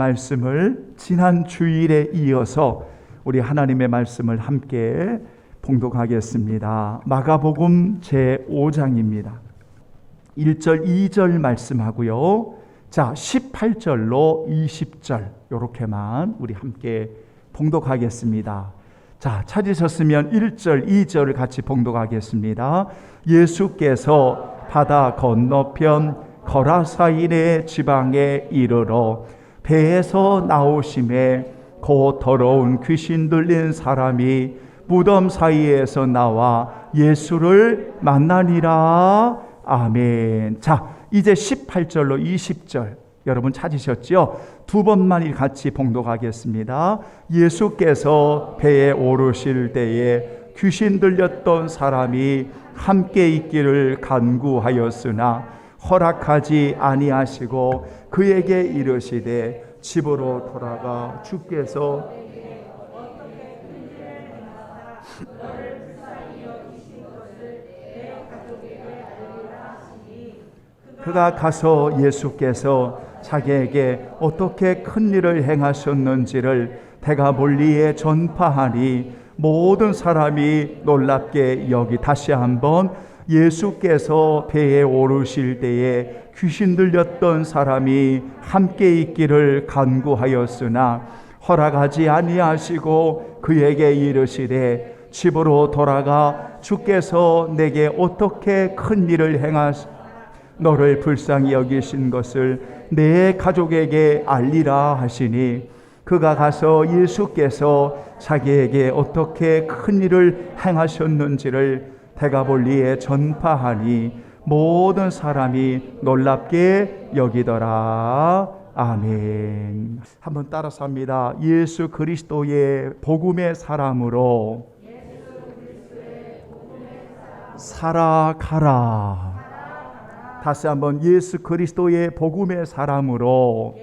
말씀을 지난 주일에 이어서 우리 하나님의 말씀을 함께 봉독하겠습니다. 마가복음 제 5장입니다. 1절, 2절 말씀하고요. 자, 18절로 20절 요렇게만 우리 함께 봉독하겠습니다. 자, 찾으셨으면 1절, 2절을 같이 봉독하겠습니다. 예수께서 바다 건너편 거라사인의 지방에 이르러 배에서 나오심에 곧 더러운 귀신 들린 사람이 무덤 사이에서 나와 예수를 만나니라. 아멘. 자, 이제 18절로 20절 여러분 찾으셨지요? 두 번만 같이 봉독하겠습니다. 예수께서 배에 오르실 때에 귀신 들렸던 사람이 함께 있기를 간구하였으나 허락하지 아니하시고 그에게 이르시되 집으로 돌아가 주께서 그가 가서 예수께서 자기에게 어떻게 큰 일을 행하셨는지를 대가 멀리에 전파하니 모든 사람이 놀랍게 여기 다시 한번 예수께서 배에 오르실 때에 귀신 들렸던 사람이 함께 있기를 간구하였으나 허락하지 아니하시고 그에게 이르시되 집으로 돌아가 주께서 내게 어떻게 큰 일을 행하시 너를 불쌍히 여기신 것을 내 가족에게 알리라 하시니 그가 가서 예수께서 자기에게 어떻게 큰 일을 행하셨는지를 대가볼리에 전파하니 모든 사람이 놀랍게 여기더라. 아멘. 한번 따라서 합니다. 예수 그리스도의 복음의 사람으로 살아가라. 다시 한번 예수 그리스도의 복음의 사람으로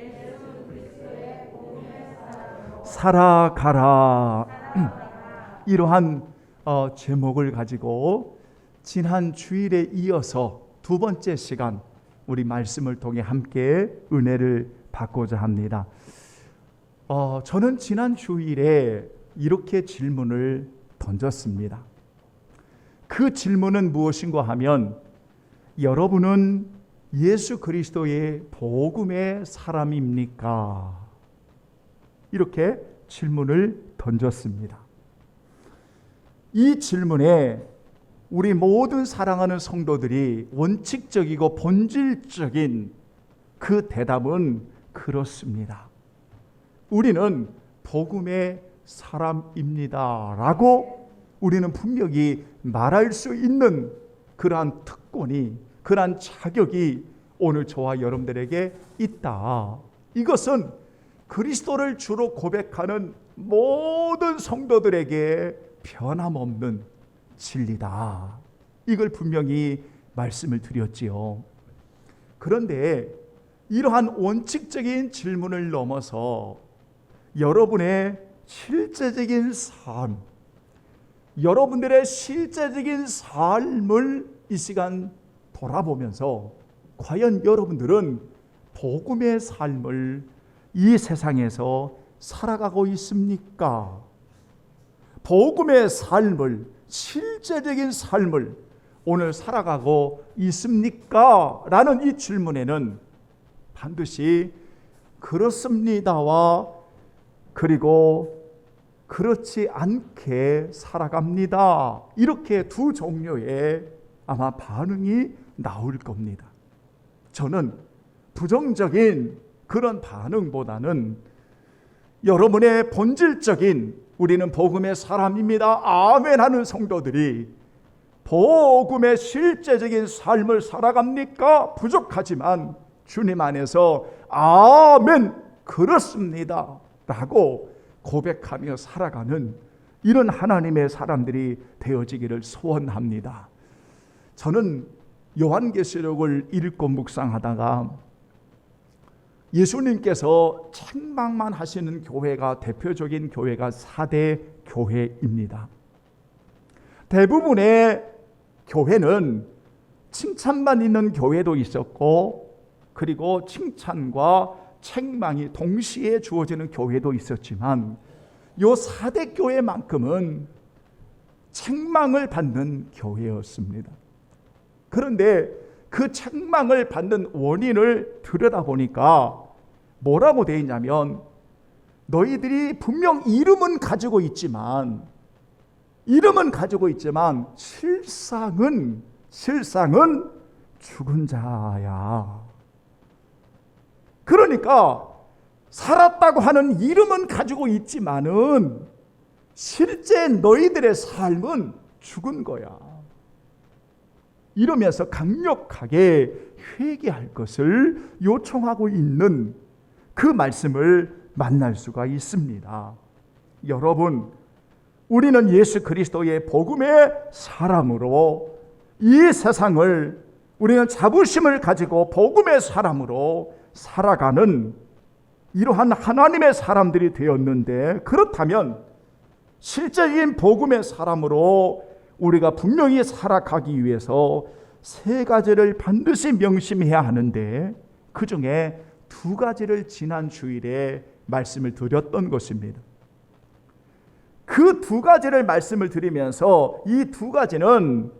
살아가라. 이러한 어, 제목을 가지고 지난 주일에 이어서 두 번째 시간 우리 말씀을 통해 함께 은혜를 받고자 합니다. 어, 저는 지난 주일에 이렇게 질문을 던졌습니다. 그 질문은 무엇인가 하면 여러분은 예수 그리스도의 복음의 사람입니까? 이렇게 질문을 던졌습니다. 이 질문에 우리 모든 사랑하는 성도들이 원칙적이고 본질적인 그 대답은 그렇습니다. 우리는 복음의 사람입니다. 라고 우리는 분명히 말할 수 있는 그러한 특권이, 그러한 자격이 오늘 저와 여러분들에게 있다. 이것은 그리스도를 주로 고백하는 모든 성도들에게 변함없는 진리다. 이걸 분명히 말씀을 드렸지요. 그런데 이러한 원칙적인 질문을 넘어서 여러분의 실제적인 삶, 여러분들의 실제적인 삶을 이 시간 돌아보면서 과연 여러분들은 복음의 삶을 이 세상에서 살아가고 있습니까? 복음의 삶을 실제적인 삶을 오늘 살아가고 있습니까? 라는 이 질문에는 반드시 그렇습니다와 그리고 그렇지 않게 살아갑니다. 이렇게 두 종류의 아마 반응이 나올 겁니다. 저는 부정적인 그런 반응보다는 여러분의 본질적인 우리는 복음의 사람입니다. 아멘 하는 성도들이 복음의 실제적인 삶을 살아갑니까? 부족하지만 주님 안에서 아멘 그렇습니다. 라고 고백하며 살아가는 이런 하나님의 사람들이 되어지기를 소원합니다. 저는 요한계시록을 읽고 묵상하다가 예수님께서 책망만 하시는 교회가 대표적인 교회가 사대 교회입니다. 대부분의 교회는 칭찬만 있는 교회도 있었고 그리고 칭찬과 책망이 동시에 주어지는 교회도 있었지만 요 사대 교회만큼은 책망을 받는 교회였습니다. 그런데 그 책망을 받는 원인을 들여다보니까 뭐라고 되어 있냐면 너희들이 분명 이름은 가지고 있지만 이름은 가지고 있지만 실상은 실상은 죽은 자야. 그러니까 살았다고 하는 이름은 가지고 있지만은 실제 너희들의 삶은 죽은 거야. 이러면서 강력하게 회개할 것을 요청하고 있는 그 말씀을 만날 수가 있습니다. 여러분, 우리는 예수 그리스도의 복음의 사람으로 이 세상을 우리는 자부심을 가지고 복음의 사람으로 살아가는 이러한 하나님의 사람들이 되었는데 그렇다면 실제인 복음의 사람으로 우리가 분명히 살아가기 위해서 세 가지를 반드시 명심해야 하는데 그 중에 두 가지를 지난 주일에 말씀을 드렸던 것입니다. 그 두 가지를 말씀을 드리면서 이 두 가지는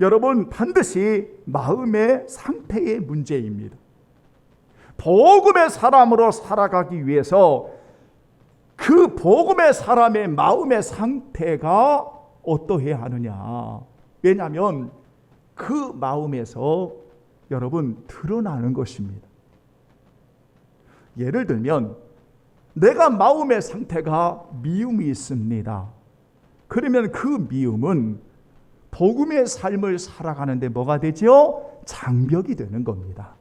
여러분 반드시 마음의 상태의 문제입니다. 복음의 사람으로 살아가기 위해서 그 복음의 사람의 마음의 상태가 어떠해야 하느냐. 왜냐하면 그 마음에서 여러분 드러나는 것입니다. 예를 들면 내가 마음의 상태가 미움이 있습니다. 그러면 그 미움은 복음의 삶을 살아가는데 뭐가 되죠? 장벽이 되는 겁니다.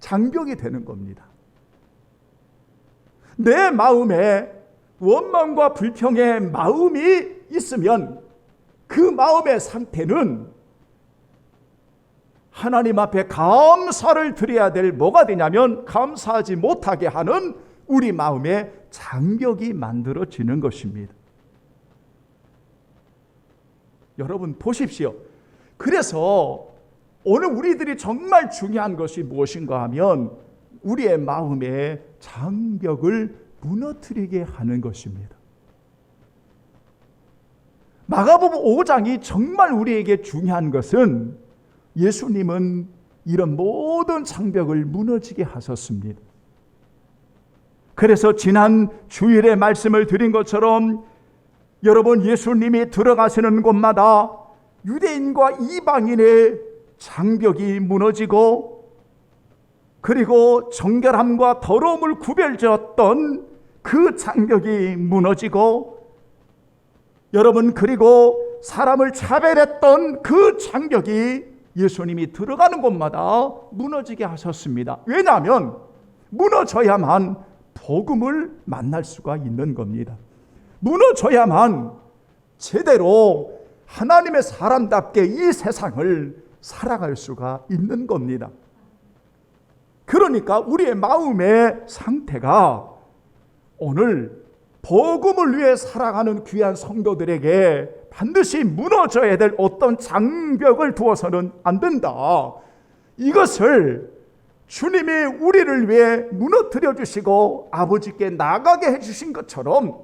장벽이 되는 겁니다. 내 마음에 원망과 불평의 마음이 있으면 그 마음의 상태는 하나님 앞에 감사를 드려야 될 뭐가 되냐면 감사하지 못하게 하는 우리 마음의 장벽이 만들어지는 것입니다. 여러분 보십시오. 그래서 오늘 우리들이 정말 중요한 것이 무엇인가 하면 우리의 마음의 장벽을 무너뜨리게 하는 것입니다. 마가복음 5장이 정말 우리에게 중요한 것은 예수님은 이런 모든 장벽을 무너지게 하셨습니다. 그래서 지난 주일에 말씀을 드린 것처럼 여러분 예수님이 들어가시는 곳마다 유대인과 이방인의 장벽이 무너지고 그리고 정결함과 더러움을 구별지었던 그 장벽이 무너지고 여러분 그리고 사람을 차별했던 그 장벽이 예수님이 들어가는 곳마다 무너지게 하셨습니다. 왜냐하면 무너져야만 복음을 만날 수가 있는 겁니다. 무너져야만 제대로 하나님의 사람답게 이 세상을 살아갈 수가 있는 겁니다. 그러니까 우리의 마음의 상태가 오늘 복음을 위해 살아가는 귀한 성도들에게 반드시 무너져야 될 어떤 장벽을 두어서는 안 된다. 이것을 주님이 우리를 위해 무너뜨려 주시고 아버지께 나가게 해 주신 것처럼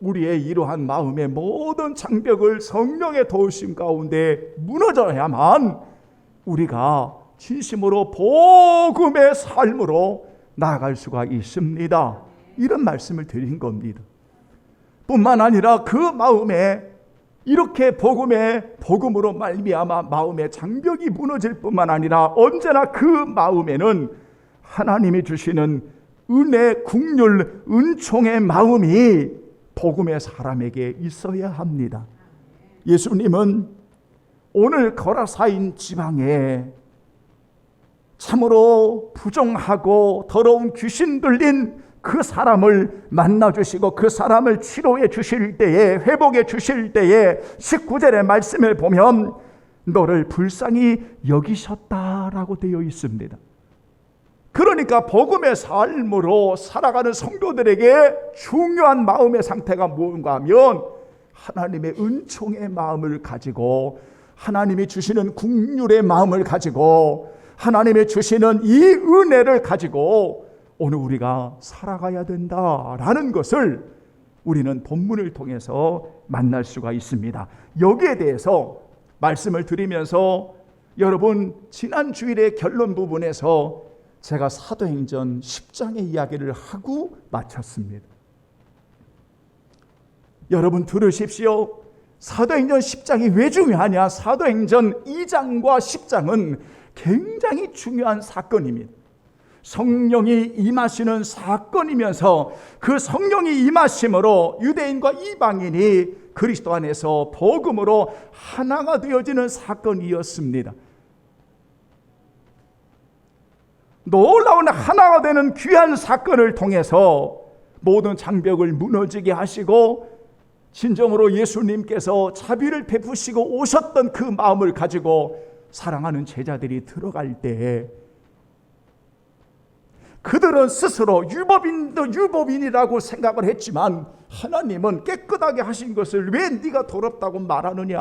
우리의 이러한 마음의 모든 장벽을 성령의 도우심 가운데 무너져야만 우리가 진심으로 복음의 삶으로 나아갈 수가 있습니다. 이런 말씀을 드린 겁니다. 뿐만 아니라 그 마음에 이렇게 복음의 복음으로 말미암아 마음의 장벽이 무너질 뿐만 아니라 언제나 그 마음에는 하나님이 주시는 은혜, 국률, 은총의 마음이 복음의 사람에게 있어야 합니다. 예수님은 오늘 거라사인 지방에 참으로 부정하고 더러운 귀신 들린 그 사람을 만나 주시고 그 사람을 치료해 주실 때에 회복해 주실 때에 19절의 말씀을 보면 너를 불쌍히 여기셨다라고 되어 있습니다. 그러니까 복음의 삶으로 살아가는 성도들에게 중요한 마음의 상태가 무엇인가 하면 하나님의 은총의 마음을 가지고 하나님이 주시는 국률의 마음을 가지고 하나님의 주시는 이 은혜를 가지고 오늘 우리가 살아가야 된다라는 것을 우리는 본문을 통해서 만날 수가 있습니다. 여기에 대해서 말씀을 드리면서 여러분 지난 주일의 결론 부분에서 제가 사도행전 10장의 이야기를 하고 마쳤습니다. 여러분 들으십시오. 사도행전 10장이 왜 중요하냐? 사도행전 2장과 10장은 굉장히 중요한 사건입니다. 성령이 임하시는 사건이면서 그 성령이 임하심으로 유대인과 이방인이 그리스도 안에서 복음으로 하나가 되어지는 사건이었습니다. 놀라운 하나가 되는 귀한 사건을 통해서 모든 장벽을 무너지게 하시고 진정으로 예수님께서 자비를 베푸시고 오셨던 그 마음을 가지고 사랑하는 제자들이 들어갈 때 그들은 스스로 유법인도 유법인이라고 생각을 했지만 하나님은 깨끗하게 하신 것을 왜 네가 더럽다고 말하느냐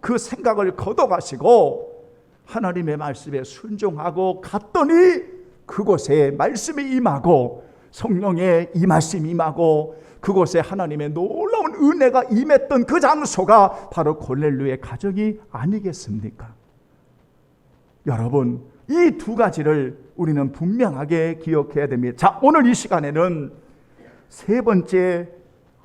그 생각을 걷어가시고 하나님의 말씀에 순종하고 갔더니 그곳에 말씀이 임하고 성령의 임하심이 임하고 그곳에 하나님의 놀라운 은혜가 임했던 그 장소가 바로 골렐루의 가정이 아니겠습니까? 여러분 이 두 가지를 우리는 분명하게 기억해야 됩니다. 자, 오늘 이 시간에는 세 번째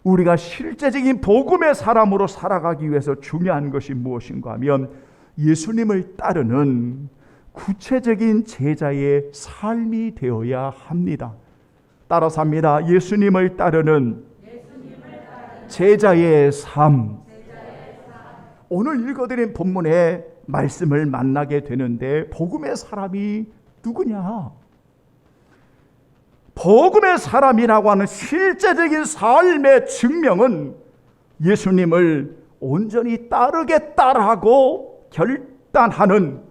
우리가 실제적인 복음의 사람으로 살아가기 위해서 중요한 것이 무엇인가 하면 예수님을 따르는 구체적인 제자의 삶이 되어야 합니다. 따라서 합니다. 예수님을 따르는 제자의 삶. 오늘 읽어드린 본문의 말씀을 만나게 되는데 복음의 사람이 누구냐? 복음의 사람이라고 하는 실제적인 삶의 증명은 예수님을 온전히 따르겠다라고 결단하는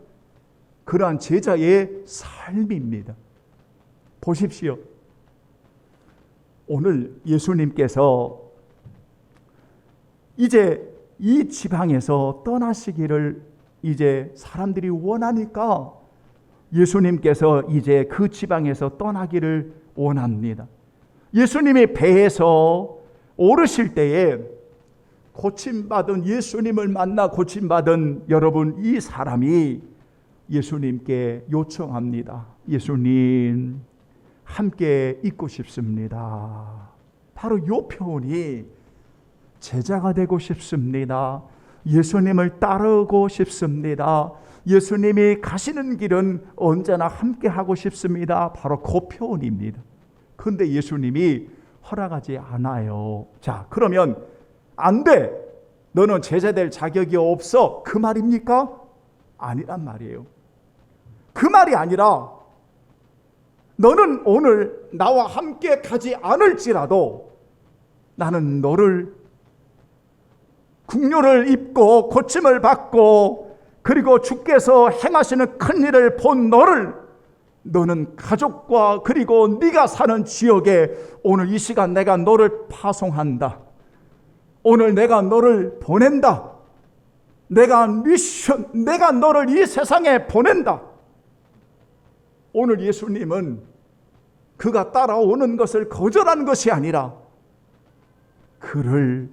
그러한 제자의 삶입니다. 보십시오. 오늘 예수님께서 이제 이 지방에서 떠나시기를 이제 사람들이 원하니까 예수님께서 이제 그 지방에서 떠나기를 원합니다. 예수님이 배에서 오르실 때에 고침받은 예수님을 만나 고침받은 여러분 이 사람이 예수님께 요청합니다. 예수님 함께 있고 싶습니다. 바로 요 표현이 제자가 되고 싶습니다. 예수님을 따르고 싶습니다. 예수님이 가시는 길은 언제나 함께 하고 싶습니다. 바로 그 표현입니다. 근데 예수님이 허락하지 않아요. 자, 그러면 안 돼. 너는 제자 될 자격이 없어. 그 말입니까? 아니란 말이에요. 그 말이 아니라 너는 오늘 나와 함께 가지 않을지라도 나는 너를 국료를 입고 고침을 받고 그리고 주께서 행하시는 큰 일을 본 너를 너는 가족과 그리고 네가 사는 지역에 오늘 이 시간 내가 너를 파송한다. 오늘 내가 너를 보낸다. 내가 미션, 내가 너를 이 세상에 보낸다. 오늘 예수님은 그가 따라오는 것을 거절한 것이 아니라 그를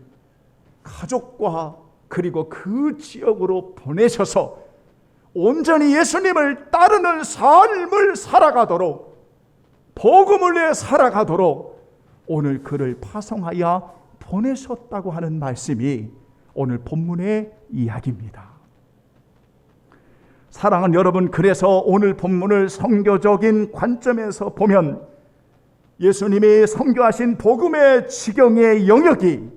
가족과 그리고 그 지역으로 보내셔서 온전히 예수님을 따르는 삶을 살아가도록 복음을 위해 살아가도록 오늘 그를 파송하여 보내셨다고 하는 말씀이 오늘 본문의 이야기입니다. 사랑하는 여러분, 그래서 오늘 본문을 성교적인 관점에서 보면 예수님이 성교하신 복음의 지경의 영역이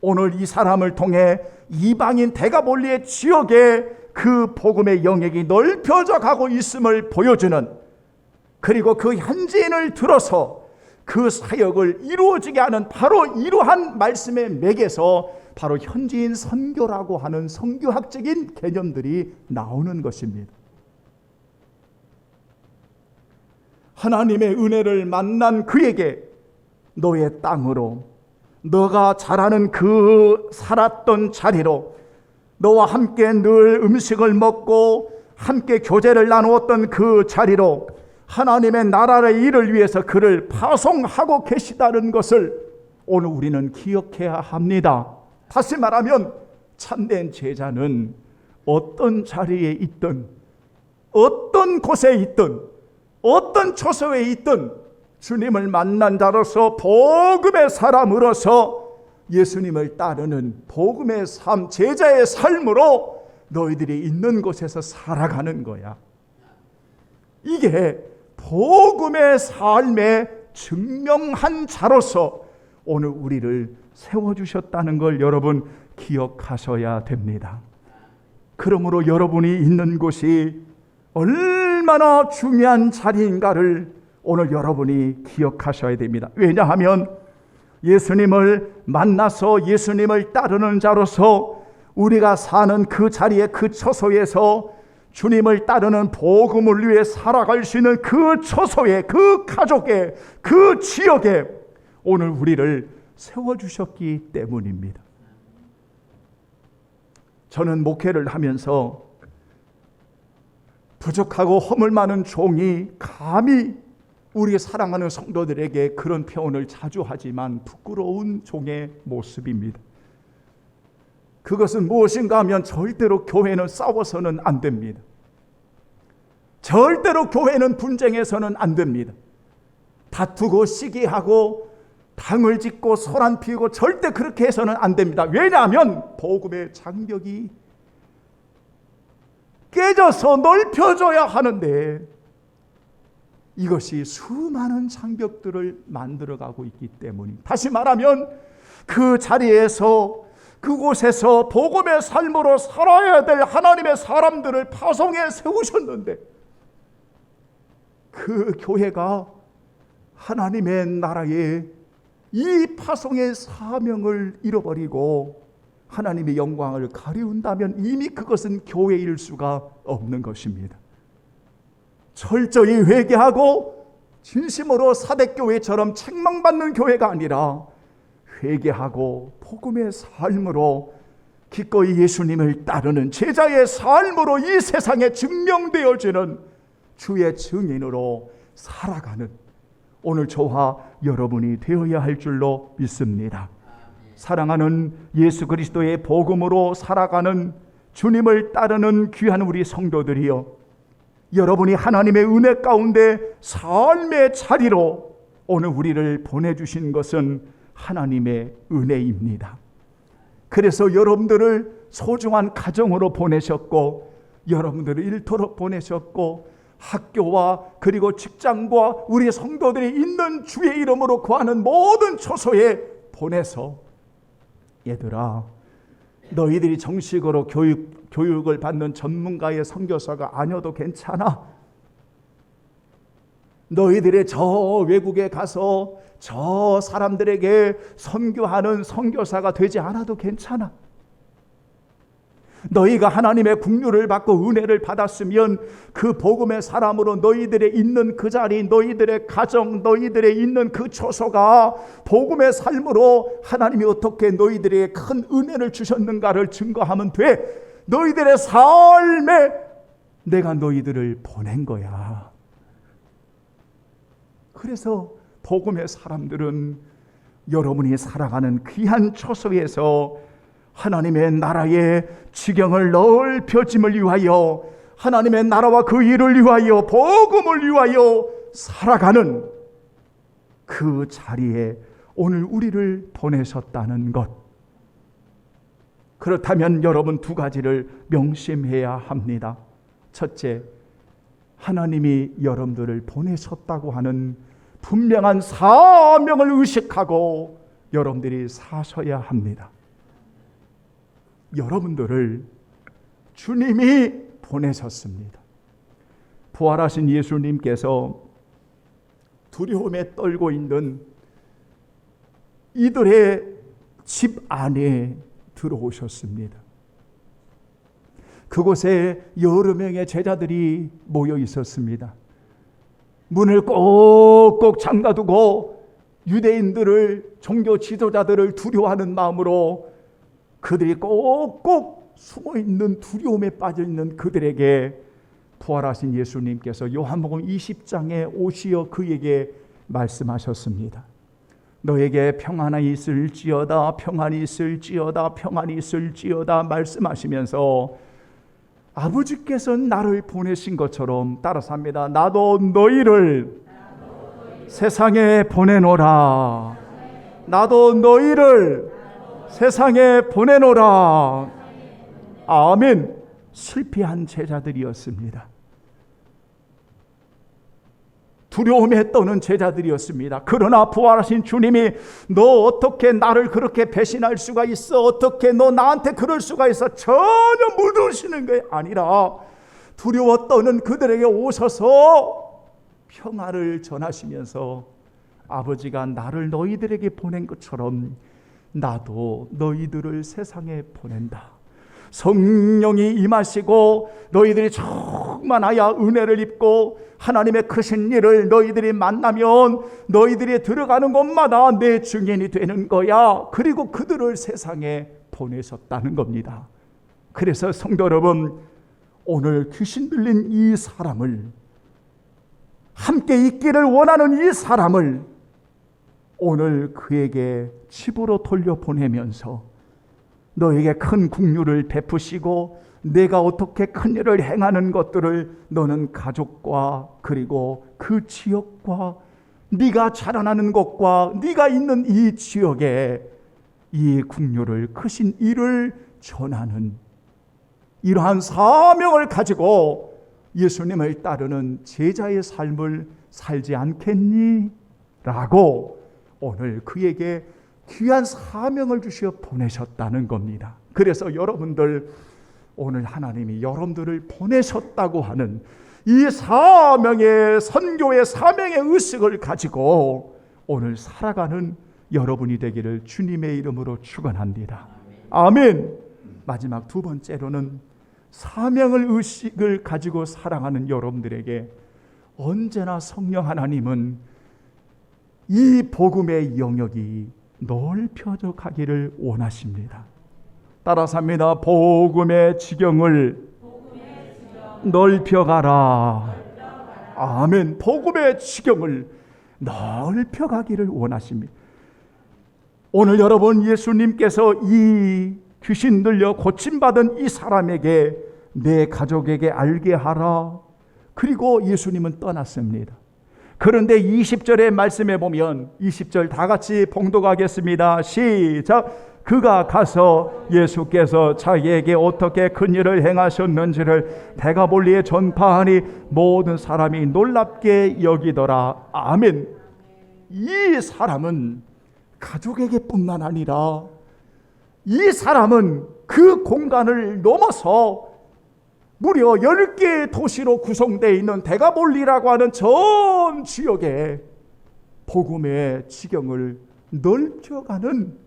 오늘 이 사람을 통해 이방인 대가볼리의 지역에 그 복음의 영역이 넓혀져 가고 있음을 보여주는 그리고 그 현지인을 들어서 그 사역을 이루어지게 하는 바로 이러한 말씀의 맥에서 바로 현지인 선교라고 하는 선교학적인 개념들이 나오는 것입니다. 하나님의 은혜를 만난 그에게 너의 땅으로 너가 자라는 그 살았던 자리로 너와 함께 늘 음식을 먹고 함께 교제를 나누었던 그 자리로 하나님의 나라의 일을 위해서 그를 파송하고 계시다는 것을 오늘 우리는 기억해야 합니다. 다시 말하면 참된 제자는 어떤 자리에 있든 어떤 곳에 있든 어떤 처소에 있든 주님을 만난 자로서 복음의 사람으로서 예수님을 따르는 복음의 삶, 제자의 삶으로 너희들이 있는 곳에서 살아가는 거야. 이게 복음의 삶에 증명한 자로서 오늘 우리를 세워주셨다는 걸 여러분 기억하셔야 됩니다. 그러므로 여러분이 있는 곳이 얼마나 중요한 자리인가를 오늘 여러분이 기억하셔야 됩니다. 왜냐하면 예수님을 만나서 예수님을 따르는 자로서 우리가 사는 그 자리에 그 처소에서 주님을 따르는 복음을 위해 살아갈 수 있는 그 처소에 그 가족에 그 지역에 오늘 우리를 세워주셨기 때문입니다. 저는 목회를 하면서 부족하고 허물 많은 종이 감히 우리 사랑하는 성도들에게 그런 표현을 자주 하지만 부끄러운 종의 모습입니다. 그것은 무엇인가 하면 절대로 교회는 싸워서는 안 됩니다. 절대로 교회는 분쟁해서는 안 됩니다. 다투고 시기하고 당을 짓고 소란 피우고 절대 그렇게 해서는 안 됩니다. 왜냐하면 복음의 장벽이 깨져서 넓혀져야 하는데 이것이 수많은 장벽들을 만들어가고 있기 때문입니다. 다시 말하면 그 자리에서 그곳에서 복음의 삶으로 살아야 될 하나님의 사람들을 파송해 세우셨는데 그 교회가 하나님의 나라에 이 파송의 사명을 잃어버리고 하나님의 영광을 가리운다면 이미 그것은 교회일 수가 없는 것입니다. 철저히 회개하고 진심으로 사대교회처럼 책망받는 교회가 아니라 회개하고 복음의 삶으로 기꺼이 예수님을 따르는 제자의 삶으로 이 세상에 증명되어지는 주의 증인으로 살아가는 오늘 저와 여러분이 되어야 할 줄로 믿습니다. 사랑하는 예수 그리스도의 복음으로 살아가는 주님을 따르는 귀한 우리 성도들이여 여러분이 하나님의 은혜 가운데 삶의 자리로 오늘 우리를 보내주신 것은 하나님의 은혜입니다. 그래서 여러분들을 소중한 가정으로 보내셨고 여러분들을 일터로 보내셨고 학교와 그리고 직장과 우리 성도들이 있는 주의 이름으로 구하는 모든 처소에 보내서 얘들아 너희들이 정식으로 교육 교육을 받는 전문가의 선교사가 아니어도 괜찮아. 너희들의 저 외국에 가서 저 사람들에게 선교하는 선교사가 되지 않아도 괜찮아. 너희가 하나님의 국류를 받고 은혜를 받았으면 그 복음의 사람으로 너희들의 있는 그 자리, 너희들의 가정, 너희들의 있는 그 처소가 복음의 삶으로 하나님이 어떻게 너희들에게 큰 은혜를 주셨는가를 증거하면 돼. 너희들의 삶에 내가 너희들을 보낸 거야. 그래서 복음의 사람들은 여러분이 살아가는 귀한 처소에서 하나님의 나라의 지경을 넓혀짐을 위하여 하나님의 나라와 그 일을 위하여 복음을 위하여 살아가는 그 자리에 오늘 우리를 보내셨다는 것. 그렇다면 여러분 두 가지를 명심해야 합니다. 첫째, 하나님이 여러분들을 보내셨다고 하는 분명한 사명을 의식하고 여러분들이 사셔야 합니다. 여러분들을 주님이 보내셨습니다. 부활하신 예수님께서 두려움에 떨고 있는 이들의 집 안에 들어오셨습니다. 그곳에 여러 명의 제자들이 모여 있었습니다. 문을 꼭꼭 잠가두고 유대인들을 종교 지도자들을 두려워하는 마음으로 그들이 꼭꼭 숨어 있는 두려움에 빠져 있는 그들에게 부활하신 예수님께서 요한복음 20장에 오시어 그에게 말씀하셨습니다. 너에게 평안이 있을지어다 평안이 있을지어다 평안이 있을지어다 말씀하시면서 아버지께서 나를 보내신 것처럼 따라서 합니다. 나도 너희를 세상에 보내노라. 나도 너희를 세상에 보내노라. 아멘. 실패한 제자들이었습니다. 두려움에 떠는 제자들이었습니다. 그러나 부활하신 주님이 너 어떻게 나를 그렇게 배신할 수가 있어? 어떻게 너 나한테 그럴 수가 있어? 전혀 묻으시는 게 아니라 두려워 떠는 그들에게 오셔서 평화를 전하시면서 아버지가 나를 너희들에게 보낸 것처럼 나도 너희들을 세상에 보낸다. 성령이 임하시고 너희들이 충만하여 은혜를 입고 하나님의 크신 일을 너희들이 만나면 너희들이 들어가는 곳마다 내 증인이 되는 거야. 그리고 그들을 세상에 보내셨다는 겁니다. 그래서 성도 여러분, 오늘 귀신 들린 이 사람을 함께 있기를 원하는 이 사람을 오늘 그에게 집으로 돌려보내면서 너에게 큰 국류를 베푸시고 내가 어떻게 큰 일을 행하는 것들을 너는 가족과 그리고 그 지역과 네가 자라나는 곳과 네가 있는 이 지역에 이 국류를 크신 일을 전하는 이러한 사명을 가지고 예수님을 따르는 제자의 삶을 살지 않겠니? 라고 오늘 그에게 귀한 사명을 주시어 보내셨다는 겁니다. 그래서 여러분들 오늘 하나님이 여러분들을 보내셨다고 하는 이 사명의 선교의 사명의 의식을 가지고 오늘 살아가는 여러분이 되기를 주님의 이름으로 축원합니다. 아멘. 마지막 두 번째로는 사명을 의식을 가지고 살아가는 여러분들에게 언제나 성령 하나님은 이 복음의 영역이 넓혀져 가기를 원하십니다. 따라서 합니다. 복음의 지경을 넓혀가라. 아멘. 복음의 지경을 넓혀가기를 원하십니다. 오늘 여러분 예수님께서 이 귀신 들려 고침받은 이 사람에게 내 가족에게 알게 하라. 그리고 예수님은 떠났습니다. 그런데 20절의 말씀에 보면 20절 다 같이 봉독하겠습니다. 시작. 그가 가서 예수께서 자기에게 어떻게 큰 일을 행하셨는지를 대가볼리에 전파하니 모든 사람이 놀랍게 여기더라. 아멘. 이 사람은 가족에게뿐만 아니라 이 사람은 그 공간을 넘어서 무려 10개의 도시로 구성되어 있는 대가볼리라고 하는 전 지역에 복음의 지경을 넓혀가는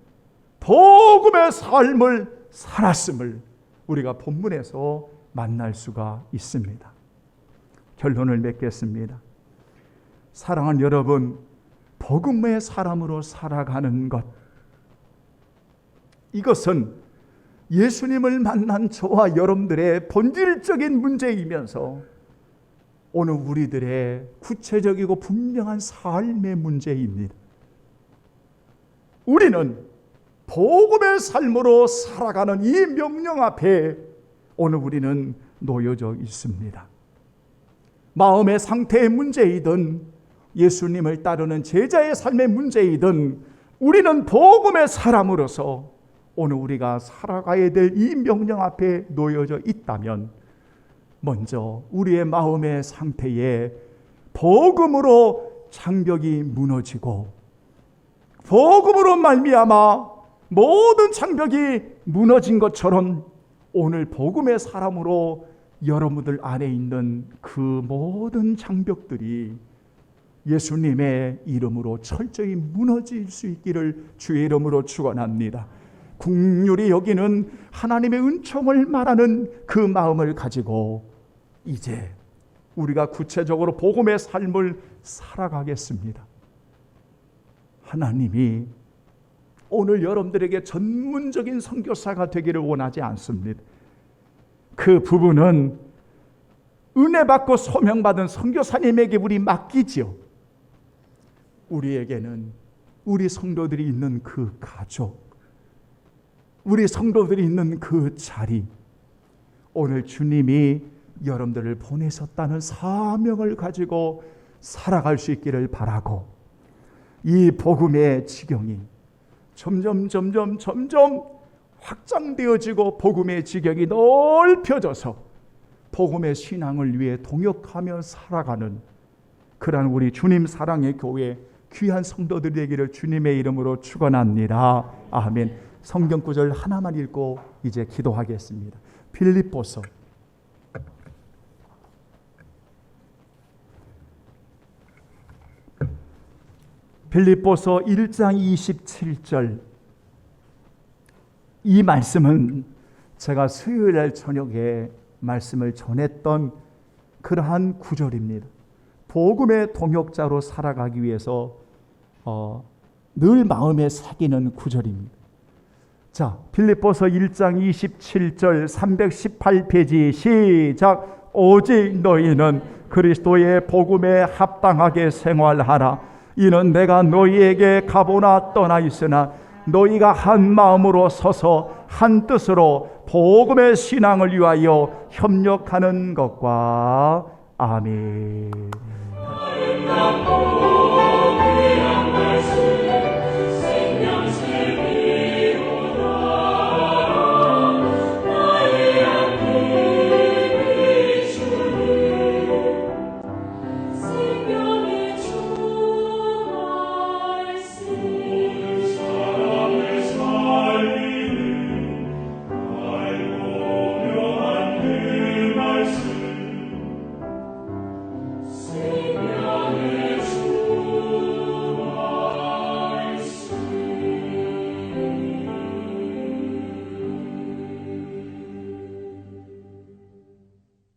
복음의 삶을 살았음을 우리가 본문에서 만날 수가 있습니다. 결론을 맺겠습니다. 사랑하는 여러분, 복음의 사람으로 살아가는 것. 이것은 예수님을 만난 저와 여러분들의 본질적인 문제이면서 오늘 우리들의 구체적이고 분명한 삶의 문제입니다. 우리는 복음의 삶으로 살아가는 이 명령 앞에 오늘 우리는 놓여져 있습니다. 마음의 상태의 문제이든 예수님을 따르는 제자의 삶의 문제이든 우리는 복음의 사람으로서 오늘 우리가 살아가야 될 이 명령 앞에 놓여져 있다면 먼저 우리의 마음의 상태에 복음으로 장벽이 무너지고 복음으로 말미암아 모든 장벽이 무너진 것처럼 오늘 복음의 사람으로 여러분들 안에 있는 그 모든 장벽들이 예수님의 이름으로 철저히 무너질 수 있기를 주의 이름으로 축원합니다. 국률이 여기는 하나님의 은총을 말하는 그 마음을 가지고 이제 우리가 구체적으로 복음의 삶을 살아가겠습니다. 하나님이 오늘 여러분들에게 전문적인 선교사가 되기를 원하지 않습니다. 그 부분은 은혜 받고 소명 받은 선교사님에게 우리 맡기지요. 우리에게는 우리 성도들이 있는 그 가족, 우리 성도들이 있는 그 자리, 오늘 주님이 여러분들을 보내셨다는 사명을 가지고 살아갈 수 있기를 바라고 이 복음의 지경이 점점 점점 점점 확장되어지고 복음의 지경이 넓혀져서 복음의 신앙을 위해 동역하며 살아가는 그러한 우리 주님 사랑의 교회 귀한 성도들이 되기를 주님의 이름으로 축원합니다. 아멘. 성경 구절 하나만 읽고 이제 기도하겠습니다. 필립보서 필립보서 1장 27절 이 말씀은 제가 수요일 날 저녁에 말씀을 전했던 그러한 구절입니다. 복음의 동역자로 살아가기 위해서 어, 늘 마음에 새기는 구절입니다. 자, 빌립보서 1장 27절 318페이지 시작. 오직 너희는 그리스도의 복음에 합당하게 생활하라. 이는 내가 너희에게 가보나 떠나 있으나 너희가 한 마음으로 서서 한 뜻으로 복음의 신앙을 위하여 협력하는 것과 아멘.